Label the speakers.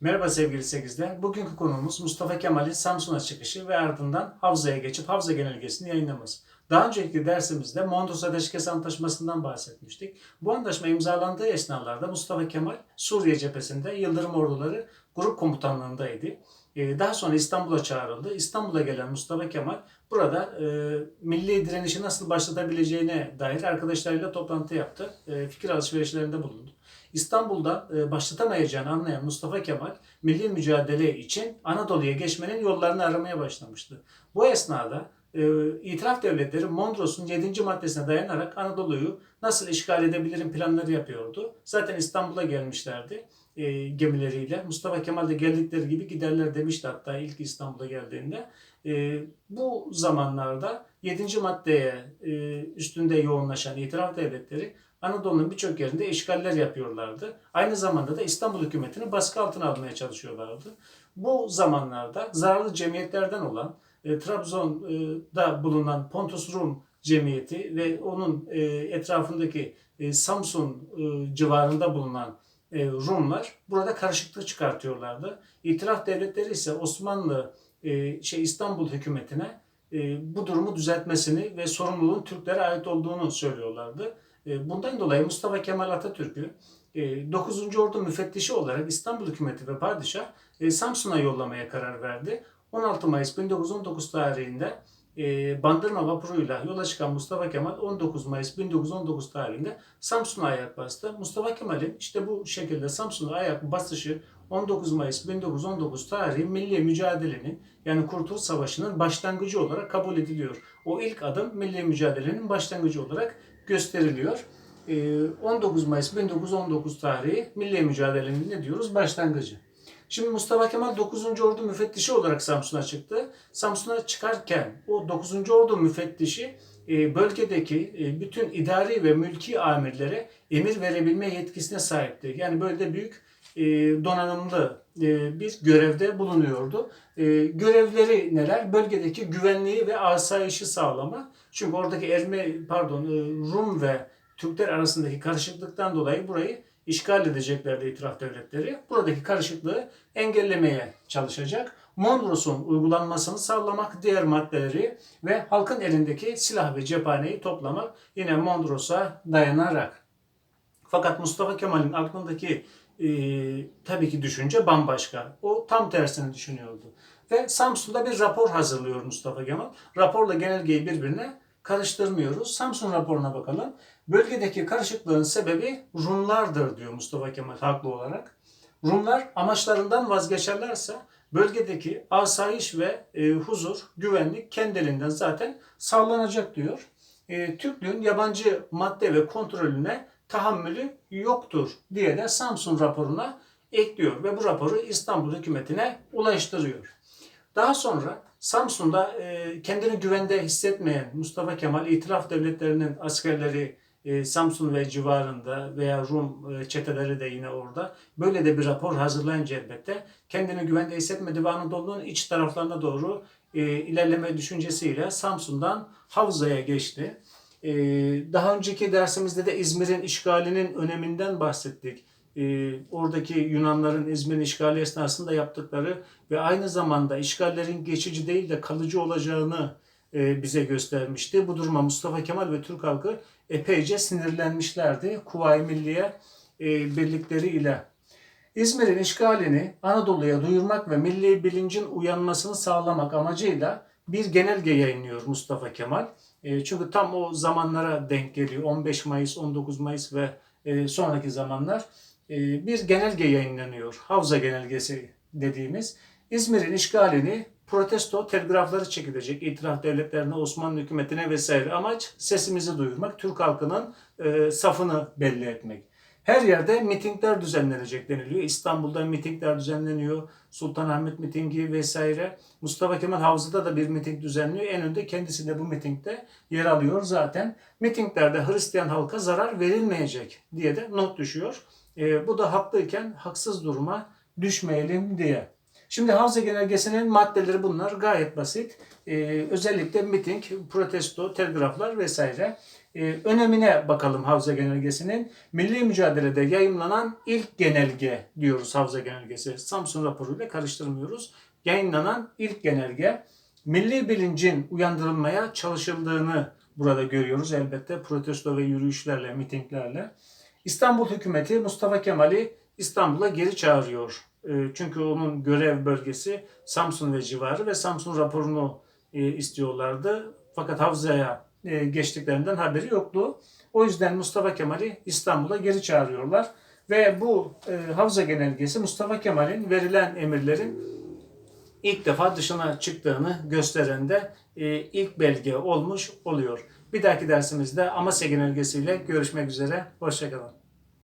Speaker 1: Merhaba sevgili sekizler. Bugünkü konumuz Mustafa Kemal'in Samsun'a çıkışı ve ardından Havza'ya geçip Havza genelgesini yayınlaması. Daha önceki dersimizde Mondros Ateşkes Antlaşması'ndan bahsetmiştik. Bu antlaşma imzalandığı esnalarda Mustafa Kemal Suriye cephesinde Yıldırım orduları grup komutanlığındaydı. Ee, Daha sonra İstanbul'a çağrıldı. İstanbul'a gelen Mustafa Kemal burada e, milli direnişi nasıl başlatabileceğine dair arkadaşlarıyla toplantı yaptı. E, fikir alışverişlerinde bulundu. İstanbul'da e, başlatamayacağını anlayan Mustafa Kemal milli mücadele için Anadolu'ya geçmenin yollarını aramaya başlamıştı. Bu esnada e, itiraf devletleri Mondros'un 7. maddesine dayanarak Anadolu'yu nasıl işgal edebilirim planları yapıyordu. Zaten İstanbul'a gelmişlerdi e, gemileriyle. Mustafa Kemal de geldikleri gibi giderler demişti hatta ilk İstanbul'a geldiğinde. E, bu zamanlarda 7. maddeye e, üstünde yoğunlaşan itiraf devletleri Anadolu'nun birçok yerinde işgaller yapıyorlardı. Aynı zamanda da İstanbul hükümetini baskı altına almaya çalışıyorlardı. Bu zamanlarda zararlı cemiyetlerden olan e, Trabzon'da bulunan Pontus Rum Cemiyeti ve onun e, etrafındaki e, Samsun e, civarında bulunan e, Rumlar burada karışıklık çıkartıyorlardı. İtiraf devletleri ise Osmanlı e, şey İstanbul hükümetine e, bu durumu düzeltmesini ve sorumluluğun Türklere ait olduğunu söylüyorlardı. E, Bundan dolayı Mustafa Kemal Atatürk'ü e, 9. Ordu müfettişi olarak İstanbul hükümeti ve padişah e, Samsun'a yollamaya karar verdi. 16 Mayıs 1919 tarihinde e, Bandırma vapuruyla yola çıkan Mustafa Kemal 19 Mayıs 1919 tarihinde Samsun'a ayak bastı. Mustafa Kemal'in işte bu şekilde Samsun'a ayak basışı 19 Mayıs 1919 tarihi milli mücadelenin yani Kurtuluş Savaşı'nın başlangıcı olarak kabul ediliyor. O ilk adım milli mücadelenin başlangıcı olarak gösteriliyor. Ee, 19 Mayıs 1919 tarihi milli mücadelenin ne diyoruz? Başlangıcı. Şimdi Mustafa Kemal 9. Ordu müfettişi olarak Samsun'a çıktı. Samsun'a çıkarken o 9. Ordu müfettişi e, bölgedeki e, bütün idari ve mülki amirlere emir verebilme yetkisine sahipti. Yani böyle büyük e, donanımlı bir görevde bulunuyordu. Görevleri neler? Bölgedeki güvenliği ve asayişi sağlama. Çünkü oradaki Erme, pardon, Rum ve Türkler arasındaki karışıklıktan dolayı burayı işgal edeceklerdi itiraf devletleri. Buradaki karışıklığı engellemeye çalışacak. Mondros'un uygulanmasını sağlamak, diğer maddeleri ve halkın elindeki silah ve cephaneyi toplamak yine Mondros'a dayanarak. Fakat Mustafa Kemal'in aklındaki e, tabii ki düşünce bambaşka. O tam tersini düşünüyordu. Ve Samsun'da bir rapor hazırlıyor Mustafa Kemal. Raporla genelgeyi birbirine karıştırmıyoruz. Samsun raporuna bakalım. Bölgedeki karışıklığın sebebi Rumlardır diyor Mustafa Kemal haklı olarak. Rumlar amaçlarından vazgeçerlerse bölgedeki asayiş ve e, huzur, güvenlik kendiliğinden zaten sağlanacak diyor. E, Türklüğün yabancı madde ve kontrolüne tahammülü yoktur diye de Samsun raporuna ekliyor ve bu raporu İstanbul hükümetine ulaştırıyor. Daha sonra Samsun'da e, kendini güvende hissetmeyen Mustafa Kemal itiraf devletlerinin askerleri e, Samsun ve civarında veya Rum e, çeteleri de yine orada böyle de bir rapor hazırlayınca elbette kendini güvende hissetmedi ve Anadolu'nun iç taraflarına doğru e, ilerleme düşüncesiyle Samsun'dan Havza'ya geçti. E, daha önceki dersimizde de İzmir'in işgalinin öneminden bahsettik. E, oradaki Yunanların İzmir'in işgali esnasında yaptıkları ve aynı zamanda işgallerin geçici değil de kalıcı olacağını e, bize göstermişti. Bu duruma Mustafa Kemal ve Türk halkı epeyce sinirlenmişlerdi. Kuvayi Milliye e, birlikleriyle. İzmir'in işgalini Anadolu'ya duyurmak ve milli bilincin uyanmasını sağlamak amacıyla bir genelge yayınlıyor Mustafa Kemal. E, çünkü tam o zamanlara denk geliyor. 15 Mayıs, 19 Mayıs ve e, sonraki zamanlar bir genelge yayınlanıyor. Havza genelgesi dediğimiz. İzmir'in işgalini protesto telgrafları çekilecek itiraf devletlerine, Osmanlı hükümetine vesaire. Amaç sesimizi duyurmak, Türk halkının e, safını belli etmek. Her yerde mitingler düzenlenecek deniliyor. İstanbul'da mitingler düzenleniyor. Sultanahmet mitingi vesaire. Mustafa Kemal Havza'da da bir miting düzenliyor. En önde kendisi de bu mitingde yer alıyor zaten. Mitinglerde Hristiyan halka zarar verilmeyecek diye de not düşüyor. E, bu da haklıyken haksız duruma düşmeyelim diye. Şimdi Havza Genelgesi'nin maddeleri bunlar gayet basit. Ee, özellikle miting, protesto, telgraflar vesaire. e, önemine bakalım Havza Genelgesi'nin. Milli mücadelede yayımlanan ilk genelge diyoruz Havza Genelgesi. Samsun raporuyla karıştırmıyoruz. Yayınlanan ilk genelge milli bilincin uyandırılmaya çalışıldığını burada görüyoruz. Elbette protesto ve yürüyüşlerle, mitinglerle. İstanbul hükümeti Mustafa Kemal'i İstanbul'a geri çağırıyor. E, Çünkü onun görev bölgesi Samsun ve civarı ve Samsun raporunu e, istiyorlardı. Fakat Havza'ya e, geçtiklerinden haberi yoktu. O yüzden Mustafa Kemal'i İstanbul'a geri çağırıyorlar. Ve bu e, Havza genelgesi Mustafa Kemal'in verilen emirlerin ilk defa dışına çıktığını gösteren de ilk belge olmuş oluyor. Bir dahaki dersimizde Amasya genelgesiyle görüşmek üzere. Hoşçakalın.